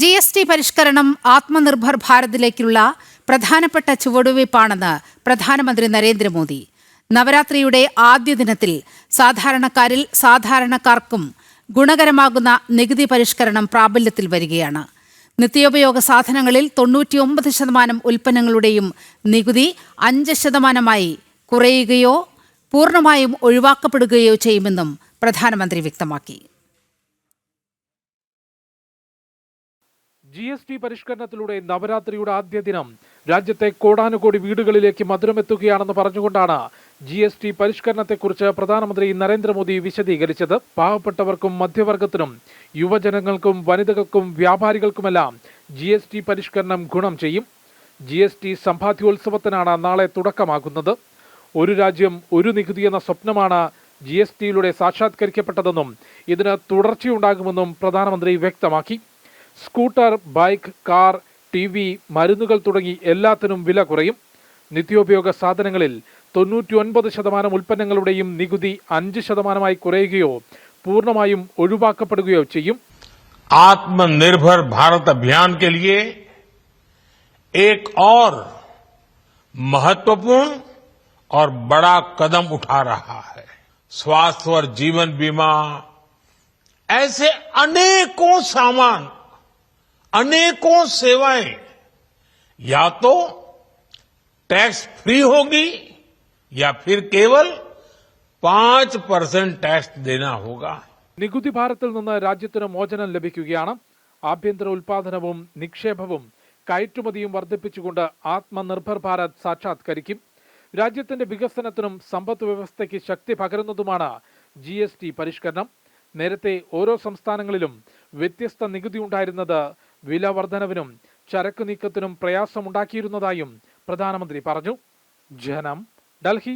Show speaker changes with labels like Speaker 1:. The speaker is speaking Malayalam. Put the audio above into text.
Speaker 1: ജി എസ് ടി പരിഷ്കരണം ആത്മനിർഭർ ഭാരതിലേക്കുള്ള പ്രധാനപ്പെട്ട ചുവടുവയ്പ്പാണെന്ന് പ്രധാനമന്ത്രി നരേന്ദ്രമോദി. നവരാത്രിയുടെ ആദ്യ ദിനത്തിൽ സാധാരണക്കാരിൽ സാധാരണക്കാർക്കും ഗുണകരമാകുന്ന നികുതി പരിഷ്കരണം പ്രാബല്യത്തിൽ വരികയാണ്. നിത്യോപയോഗ സാധനങ്ങളിൽ തൊണ്ണൂറ്റിയൊമ്പത് ശതമാനം ഉൽപ്പന്നങ്ങളുടെയും നികുതി അഞ്ച് ശതമാനമായി കുറയുകയോ പൂർണമായും ഒഴിവാക്കപ്പെടുകയോ ചെയ്യുമെന്നും പ്രധാനമന്ത്രി വ്യക്തമാക്കി.
Speaker 2: ജി എസ് ടി പരിഷ്കരണത്തിലൂടെ നവരാത്രിയുടെ ആദ്യ ദിനം. രാജ്യത്തെ കോടാനുകോടി വീടുകളിലേക്ക് മധുരമെത്തുകയാണെന്ന് പറഞ്ഞുകൊണ്ടാണ് ജി എസ് ടി പരിഷ്കരണത്തെക്കുറിച്ച് പ്രധാനമന്ത്രി നരേന്ദ്രമോദി വിശദീകരിച്ചത്. പാവപ്പെട്ടവർക്കും മധ്യവർഗത്തിനും യുവജനങ്ങൾക്കും വനിതകൾക്കും വ്യാപാരികൾക്കുമെല്ലാം ജി എസ് ടി പരിഷ്കരണം ഗുണം ചെയ്യും. ജി എസ് ടി സമ്പാദ്യോത്സവത്തിനാണ് നാളെ തുടക്കമാകുന്നത്. ഒരു രാജ്യം ഒരു നികുതി എന്ന സ്വപ്നമാണ് ജി എസ് ടിയിലൂടെ സാക്ഷാത്കരിക്കപ്പെട്ടതെന്നും ഇതിന് തുടർച്ചയുണ്ടാകുമെന്നും പ്രധാനമന്ത്രി വ്യക്തമാക്കി. scooter bike car T V മരുന്നുകൾ തുടങ്ങി എല്ലാത്തിനും വില കുറയും നിത്യോപയോഗ സാധനങ്ങളിൽ തൊണ്ണൂറ്റി ഒൻപത് ശതമാനം ഉൽപ്പന്നങ്ങളുടെയും നികുതി അഞ്ച് ശതമാനമായി കുറയുകയോ പൂർണ്ണമായും ഒഴിവാക്കപ്പെടുകയോ ചെയ്യും
Speaker 3: आत्मनिर्भर भारत अभियान के लिए एक और महत्वपूर्ण और बड़ा कदम उठा रहा है स्वास्थ्य और जीवन बीमा ऐसे अनेकों सामान अनेकों सेवाएं या तो टैक्स फ्री होगी या फिर केवल पांच परसेंट टैक्स देना होगा
Speaker 2: നികുതി ഭാരത്തിൽ നിന്ന് രാജ്യത്തിന് മോചനം ലഭിക്കുകയാണ് ആഭ്യന്തര ഉൽപാദനവും നിക്ഷേപവും കയറ്റുമതിയും വർദ്ധിപ്പിച്ചുകൊണ്ട് ആത്മനിർഭർ ഭാരത് സാക്ഷാത്കരിക്കും രാജ്യത്തിന്റെ വികസനത്തിനും സമ്പദ് വ്യവസ്ഥയ്ക്ക് ശക്തി പകരുന്നതുമാണ് ജി എസ് ടി പരിഷ്കരണം നേരത്തെ ഓരോ സംസ്ഥാനങ്ങളിലും വ്യത്യസ്ത നികുതി ഉണ്ടായിരുന്നത് വില വർധനവിനും ചരക്ക് നീക്കത്തിനും പ്രയാസമുണ്ടാക്കിയിരുന്നതായും പ്രധാനമന്ത്രി പറഞ്ഞു. ജനം ഡൽഹി.